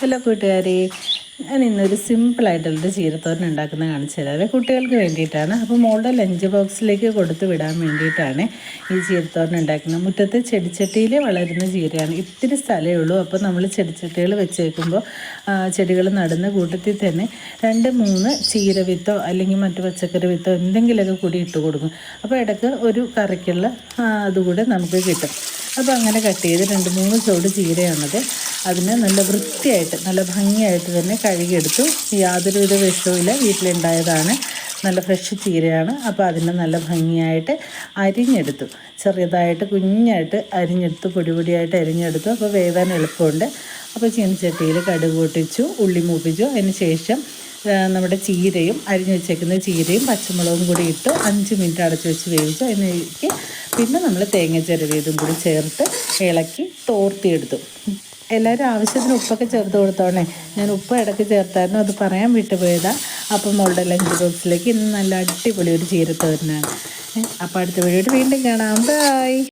Hello കൂട്ടുകാരെ ഞാൻ ഇന്നൊരു സിമ്പിളായിട്ടുള്ളൊരു ചീരത്തോരൻ ഉണ്ടാക്കുന്നത് കാണിച്ചു തരാം. കുട്ടികൾക്ക് വേണ്ടിയിട്ടാണ്. അപ്പോൾ മോളുടെ ലഞ്ച് ബോക്സിലേക്ക് കൊടുത്ത് വിടാൻ വേണ്ടിയിട്ടാണ് ഈ ചീരത്തോരൻ ഉണ്ടാക്കുന്നത്. മുറ്റത്ത് ചെടിച്ചട്ടിയിൽ വളരുന്ന ചീരയാണ്. ഇത്തിരി സ്ഥലമേ ഉള്ളൂ. അപ്പോൾ നമ്മൾ ചെടിച്ചട്ടികൾ വെച്ചേക്കുമ്പോൾ ചെടികൾ നടുന്ന കൂട്ടത്തിൽ തന്നെ രണ്ട് മൂന്ന് ചീര വിത്തോ അല്ലെങ്കിൽ മറ്റു പച്ചക്കറി വിത്തോ എന്തെങ്കിലുമൊക്കെ കൂടി ഇട്ട് കൊടുക്കും. അപ്പോൾ ഇടയ്ക്ക് ഒരു കറിക്കുള്ള അതുകൂടെ നമുക്ക് കിട്ടും. അപ്പോൾ അങ്ങനെ കട്ട് ചെയ്ത് രണ്ട് മൂന്ന് ചോട് ചീരയാണത്. അതിനെ നല്ല വൃത്തിയായിട്ട് നല്ല ഭംഗിയായിട്ട് തന്നെ കഴുകിയെടുത്തു. യാതൊരുവിധ വിഷവുമില്ല. വീട്ടിലുണ്ടായതാണ്. നല്ല ഫ്രഷ് ചീരയാണ്. അപ്പോൾ അതിനെ നല്ല ഭംഗിയായിട്ട് അരിഞ്ഞെടുത്തു. ചെറിയതായിട്ട് കുഞ്ഞായിട്ട് അരിഞ്ഞെടുത്തു. പൊടി പൊടിയായിട്ട് അരിഞ്ഞെടുത്തു. അപ്പോൾ വേവാൻ എളുപ്പമുണ്ട്. അപ്പോൾ ചീനച്ചട്ടിയിൽ കടുക് പൊട്ടിച്ചു ഉള്ളി മൂപ്പിച്ചു. അതിന് ശേഷം നമ്മുടെ ചീരയും അരിഞ്ഞു വെച്ചേക്കുന്ന ചീരയും പച്ചമുളകും കൂടി ഇട്ട് അഞ്ച് മിനിറ്റ് അടച്ചു വെച്ച് വേവിച്ചു. അതിനേക്ക് പിന്നെ നമ്മൾ തേങ്ങ ചിരവിയതും കൂടി ചേർത്ത് ഇളക്കി തോർത്തിയെടുത്തു. എല്ലാവരും ആവശ്യത്തിന് ഉപ്പൊക്കെ ചേർത്ത് കൊടുത്തോണേ. ഞാൻ ഉപ്പ് ഇടയ്ക്ക് ചേർത്തായിരുന്നു. അത് പറയാൻ വിട്ടുപോയതാണ് അപ്പം മോളുടെ ലഞ്ച് ബോക്സിലേക്ക് ഇന്ന് നല്ല അടിപൊളി ഒരു ചീരത്തോരനാണ്. അപ്പോൾ അടുത്ത വീഡിയോയിൽ വീണ്ടും കാണാം. ബൈ